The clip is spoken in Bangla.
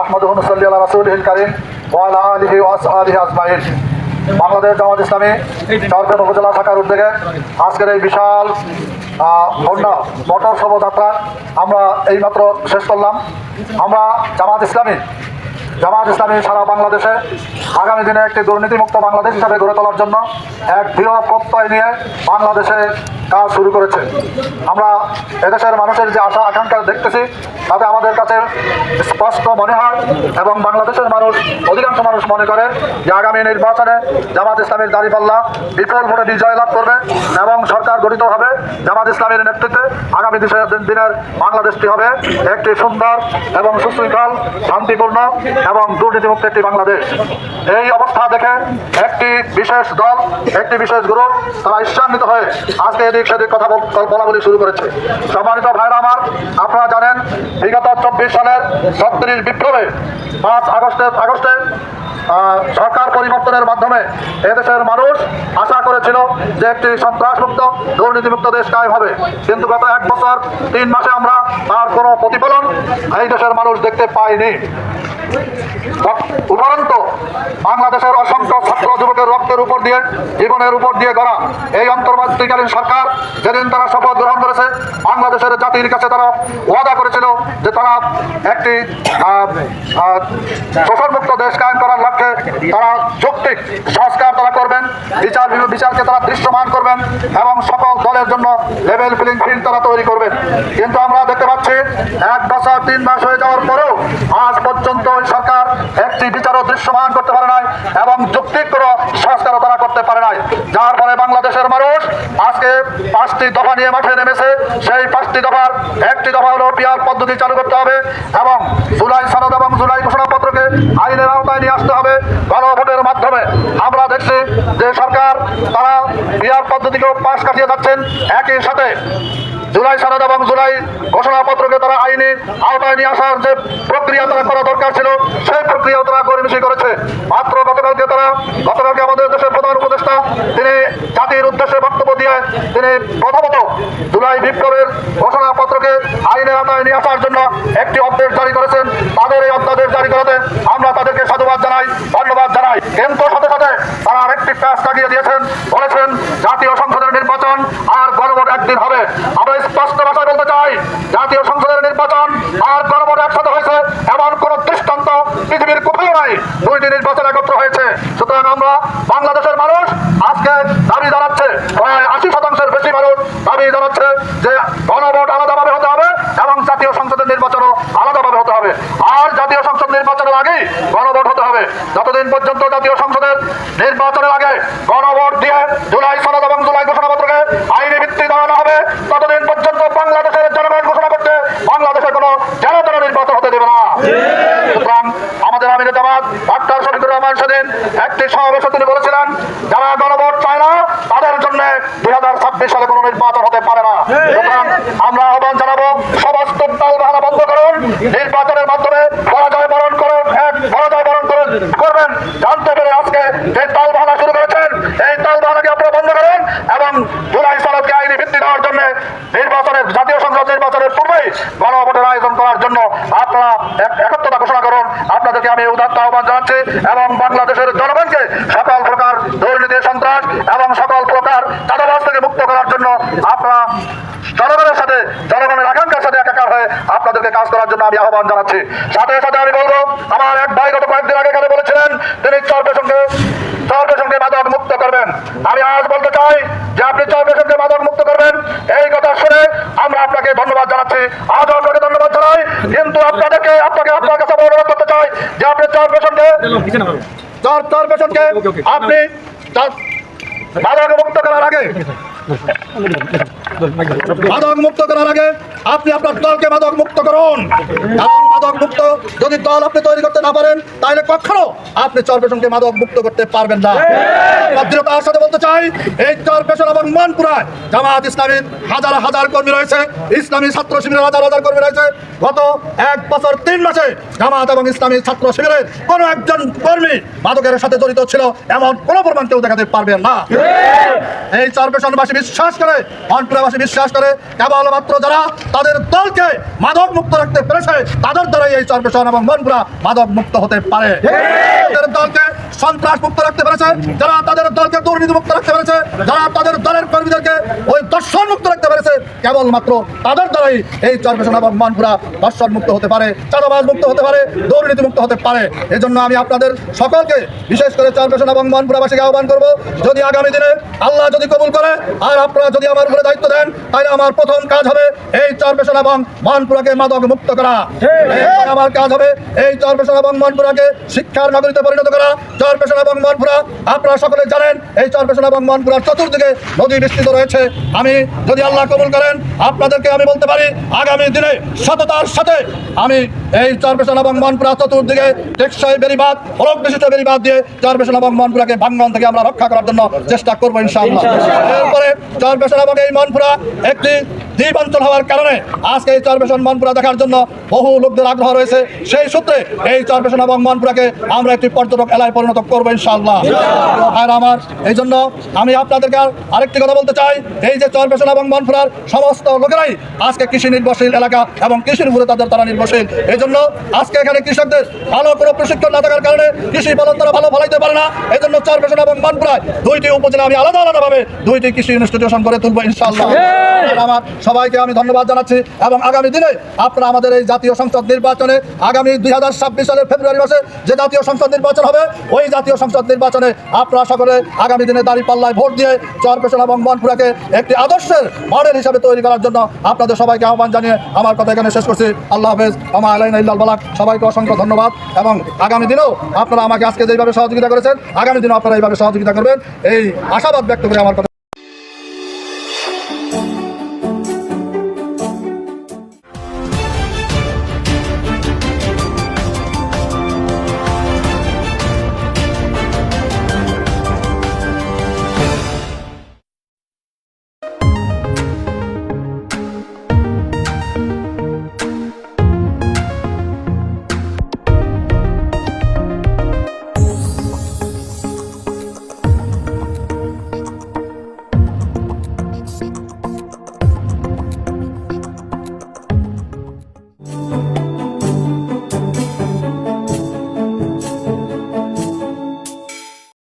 আহমদ হুনসল্লি আল্লাহ রাসুল করিম ওয়ালা ওয়াস আজমাইন। বাংলাদেশ জামাত ইসলামী চারজন উপজেলা শাখার উদ্যোগে আজকের এই বিশাল বন্যা মোটর শোভাযাত্রা আমরা এইমাত্র শেষ করলাম। আমরা জামাত ইসলামী জামাত ইসলামী সারা বাংলাদেশে আগামী দিনে একটি দুর্নীতিমুক্ত বাংলাদেশ হিসাবে গড়ে তোলার জন্য এক দৃঢ় প্রত্যয় নিয়ে বাংলাদেশে কাজ শুরু করেছে। আমরা এদেশের মানুষের যে আশা, আকাঙ্ক্ষা দেখতেছি, তাতে আমাদের কাছে স্পষ্ট মনে হয় এবং বাংলাদেশের মানুষ, অধিকাংশ মানুষ মনে করে যে আগামী নির্বাচনে জামাত ইসলামের দাঁড়িপাল্লা বিপুল ভোটে বিজয় লাভ করবে এবং সরকার গঠিত হবে জামাত ইসলামের নেতৃত্বে। আগামী দিনের বাংলাদেশটি হবে একটি সুন্দর এবং সুশৃঙ্খল, শান্তিপূর্ণ এবং দুর্নীতিমুক্ত একটি বাংলাদেশ। এই অবস্থা দেখে একটি বিশেষ দল, একটি বিশেষ গ্রুপ তারা ঈর্ষান্বিত হয়ে আজকে এদিক সেদিক কথা বল- বলা শুরু করেছে। সম্মানিত ভাইরা আমার, আপনারা জানেন বিগত চব্বিশ সালের ছত্রিশ বিপ্লবে পাঁচ আগস্টে আগস্টে সরকার পরিবর্তনের মাধ্যমে এদেশের মানুষ আশা করেছিল যে একটি সন্ত্রাসমুক্ত, দুর্নীতিমুক্ত দেশ কায়েম হবে। কিন্তু গত এক বছর, তিন মাসে আমরা তার কোনো প্রতিফলন এই দেশের মানুষ দেখতে পাইনি। উপরন্ত বাংলাদেশের অসংখ্য ছাত্র, যুবকের রক্তের উপর দিয়ে, জীবনের উপর দিয়ে গড়া এই অন্তর্বর্তীকালীন সরকার যেদিন তারা শপথ গ্রহণ করেছে, বাংলাদেশের জাতির কাছে তারা ওয়াদা করেছিল যে তারা একটি শোষণমুক্ত দেশ কায়েম করার লক্ষ্যে তারা যৌক্তিক সংস্কার তারা করবেন, বিচার বিচারকে তারা দৃশ্যমান করবেন এবং সকল দলের জন্য লেভেল ফিলিং ফিল্ড তারা তৈরি করবেন। কিন্তু আমরা দেখতে পাচ্ছি, এক বছর তিন মাস হয়ে যাওয়ার পরেও আজ পর্যন্ত সরকার একটি বিচারও দৃশ্যমান করতে পারে নাই এবং যৌক্তিক কোনো সংস্কারও তারা করতে পারে নাই। যার ফলে বাংলাদেশের মানুষ আজকে পাঁচটি দফা নিয়ে মাঠে নেমেছে। সেই পাঁচটি দফার একটি দফা হলো পিয়ার পদ্ধতি চালু করতে হবে এবং জুলাই সনদ এবং জুলাই ঘোষণাপত্রকে আইনের আওতায় নিয়ে আসতে হবে। গণভোটের মাধ্যমে আমরা দেখছি যে সরকার, তারা পিয়ার পদ্ধতিকেও পাশ কাটিয়ে যাচ্ছেন। একই সাথে জুলাই সনদ এবং জুলাই ঘোষণাপত্রকে তারা আইনি আওতায় নিয়ে আসার যে প্রক্রিয়া তারা করা দরকার ছিল, সেই প্রক্রিয়াও তারা গরিমিশি করেছে। মাত্র গতকালকে তারা, গতকালকে আমাদের দেশের প্রধান উপদেষ্টা, তিনি জাতির উদ্দেশ্যে বক্তব্য দিয়ে তিনি প্রথমত জুলাই বিপ্লবের ঘোষণাপত্রকে আইনের আওতায় নিয়ে আসার জন্য একটি অধ্যাদেশ জারি করেছেন। তাদের এই অধ্যাদেশ জারি করাতে আমরা তাদেরকে সাধুবাদ জানাই, ধন্যবাদ জানাই। কিন্তু সাথে সাথে তারা আরেকটি প্যাস লাগিয়ে দিয়েছেন, বলেছেন জাতীয় সংসদের নির্বাচন আর গণভোট একদিন হবে। আমরা স্পষ্ট ভাষায় বলতে চাই, জাতীয় সংসদের নির্বাচন আর গণভোট একসাথে হয়েছে এমন কোন দৃষ্টান্ত পৃথিবীর কোথাও নাই। দুইটি নির্বাচন একত্র হয়েছে। সুতরাং আমরা বাংলাদেশের মানুষ আজকে দাবি জানাচ্ছে প্রায় আশি শতাংশের বেশি মানুষ দাবি জানাচ্ছে যে গণভোট আলাদাভাবে হতে হবে এবং জাতীয় সংসদের নির্বাচনও আলাদাভাবে হতে হবে আর জাতীয় সংসদ নির্বাচনের আগেই গণভোট হতে হবে যতদিন পর্যন্ত জাতীয় সংসদের নির্বাচনের আগে গণভোট দিয়ে জুলাই সনদ এবং জুলাই ঘোষণাপত্রকে আইনি ভিত্তি দেওয়ানো হবে। ততদিন পর্যন্ত বাংলাদেশের জনগণ ঘোষণা করতে বাংলাদেশে কোনো যেন তেন নির্বাচন হতে দেবে না। সুতরাং আমাদের আমির জামাত, ডাক্তার শফিকুর রহমান সেদিন একটি সমাবেশে তিনি বলেছিলেন, যারা গণভোট চায় না, তাদের জন্য দুই হাজার ছাব্বিশ সালে কোনো নির্বাচন হতে পারে না। সুতরাং আমরা আহ্বান জানাব সমস্ত দল বাহানা বন্ধ করুন, নির্বাচনের মাধ্যমে পরাজয় বরণ করুন, এক পরাজয় করবেন। জানতে পেরে আজকে যে দল বাহানা শুরু করেছেন, এই দল বাহানাকে আপনারা বন্ধ করুন এবং জুলাই সনদকে আইনি ভিত্তি দেওয়ার জন্য নির্বাচনের, জাতীয় সংসদ নির্বাচনের পূর্বেই গণভোটের আয়োজন করার জন্য আপনারা এক- একত্রতা ঘোষণা করুন। আপনাদেরকে আমি উদাত্ত আহ্বান জানাচ্ছি এবং বাংলাদেশের জনগণকে সকল প্রকার দুর্নীতি, সন্ত্রাস এবং সকল প্রকার চাঁদাবাজ থেকে মুক্ত করার জন্য আপনারা জনগণের সাথে, জনগণের আকাঙ্ক্ষার সাথে একাকার হয়ে আপনাদেরকে কাজ করার জন্য আমি আহ্বান জানাচ্ছি। সাথে সাথে আমি বলব, আমার এক ভাই গত কয়েকদিন আগে তিনি চর পেশনকে চর পেশনকে মাদক মুক্ত করবেন। আমি আজ বলতে চাই যে আপনি চর পেশনকে মাদক মুক্ত করবেন। এই কথা শুনে আমরা আপনাকে ধন্যবাদ জানাচ্ছি। আজ আপনাকে ধন্যবাদ জানাই। কিন্তু আপনাদেরকে, আপনাকে আপনার কাছে অনুরোধ করতে চাই যে আপনি চর পেশনকে চর চর আপনি মাদক মুক্ত করার আগে, মাদক মুক্ত করার আগে আপনি আপনার দলকে মাদক মুক্ত করুন। কারণ মাদক মুক্ত যদি দল আপনি তৈরি করতে না পারেন তাহলে কখনো আপনি চরপেশনকে মাদক মুক্ত করতে পারবেন না। ভদ্রতার সাথে বলতে চাই এই চরপেশন এবং মনপুরায় জামাত ইসলামীর হাজার হাজার কর্মী রয়েছে। ইসলামী ছাত্র শিবিরের হাজার হাজার কর্মী রয়েছে। গত এক বছর তিন মাসে জামাত এবং ইসলামী ছাত্র শিবিরের কোনো একজন কর্মী মাদকের সাথে জড়িত ছিল এমন কোনো প্রমাণ কেউ দেখাতে পারবেন না। এই চরপেশনবাসী বিশ্বাস করে মনপুরাবাসী বিশ্বাস করে কেবলমাত্র যারা তাদের দলকে মাদক মুক্ত রাখতে পেরেছে তাদের দ্বারাই এই চরপেশন এবং মনপুরা মাদক মুক্ত হতে পারে। দলকে সন্ত্রাস মুক্ত রাখতে পেরেছে। যারা তাদের দলকে দুর্নীতি মুক্ত রাখতে পেরেছে যারা তাদের দলের কর্মীদেরকে ওই দর্শন মুক্ত রাখতে পেরেছে কেবলমাত্র তাদের দ্বারাই এই চরপেশন এবং মনপুরা দর্শন মুক্ত হতে পারে চাঁদাবাজ মুক্ত হতে পারে দুর্নীতি মুক্ত হতে পারে। এজন্য আমি আপনাদের সকলকে বিশেষ করে চরপেশন এবং মনপুরাবাসীকে আহ্বান করব যদি আগামী দিনে আল্লাহ যদি কবুল করে আর আপনারা যদি আমার উপরে দায়িত্ব দেন তাহলে আমার প্রথম কাজ হবে এই চরপেশন এবং মনপুরাকে মাদক মুক্ত করা। আমার কাজ হবে এই চরপেশন এবং মনপুরাকে শিক্ষার নগরীতে পরিণত করা। চরপেশন এবং মনপুরা আপনারা সকলে জানেন এই চরপেশন এবং মনপুরার চতুর্দিকে নদী বিস্তৃত রয়েছে। আমি যদি আল্লাহ কবুল করেন আপনাদেরকে আমি বলতে পারি আগামী দিনে সততার সাথে আমি এই চরপেশন এবং মনপুরা চতুর্দিকে টেকসই বেরিবাদ ফলক বিশিষ্ট বেরিবাদ দিয়ে চরপেশন এবং মনপুরাকে ভাঙ্গন থেকে আমরা রক্ষা করার জন্য চেষ্টা করব ইনশাআল্লাহ। এরপরে চরপেশন এবং এই মনপুরা একটি দ্বীপ অঞ্চল হওয়ার কারণে আজকে এই চরপেশন মনপুরা দেখার জন্য বহু লোকদের আগ্রহ রয়েছে। সেই সূত্রে এই চরপেশন এবং মনপুরাকে আমরা একটি পর্যটক এলাকায় পরিণত করব ইনশাআল্লাহ। আর আমার এই জন্য আমি আপনাদেরকে আর আরেকটি কথা বলতে চাই। এই যে চরপেশন এবং মনপুরার সমস্ত লোকেরাই আজকে কৃষি নির্ভরশীল এলাকা এবং কৃষির উপরে তাদের তারা নির্ভরশীল। এই জন্য আজকে এখানে কৃষকদের ভালো কোনো প্রশিক্ষণ না থাকার কারণে কৃষি ফলন তারা ভালো ফলাইতে পারে না। এই জন্য চরপেশন এবং মনপুরায় দুইটি উপজেলা আমি আলাদা আলাদাভাবে দুইটি কৃষি ইনস্টিটিউশন করে তুলবো ইনশাআল্লাহ। আমার সবাইকে আমি ধন্যবাদ জানাচ্ছি এবং আগামী দিনে আপনারা আমাদের এই জাতীয় সংসদ নির্বাচনে আগামী দুই হাজার ছাব্বিশ সালের ফেব্রুয়ারি মাসে যে জাতীয় সংসদ নির্বাচন হবে, ওই জাতীয় সংসদ নির্বাচনে আপনারা সকলে আগামী দিনে দাঁড়ি পাল্লায় ভোট দিয়ে চরপেশন এবং মনপুরাকে একটি আদর্শের মডেল হিসাবে তৈরি করার জন্য আপনাদের সবাইকে আহ্বান জানিয়ে আমার কথা এখানে শেষ করছি। আল্লাহ হাফেজ। আমা আলাইন ইল্লাল বালাক। সবাইকে অসংখ্য ধন্যবাদ এবং আগামী দিনেও আপনারা আমাকে আজকে যেভাবে সহযোগিতা করেছেন, আগামী দিনেও আপনারা এইভাবে সহযোগিতা করবেন, এই আশাবাদ ব্যক্ত করে আমার কথা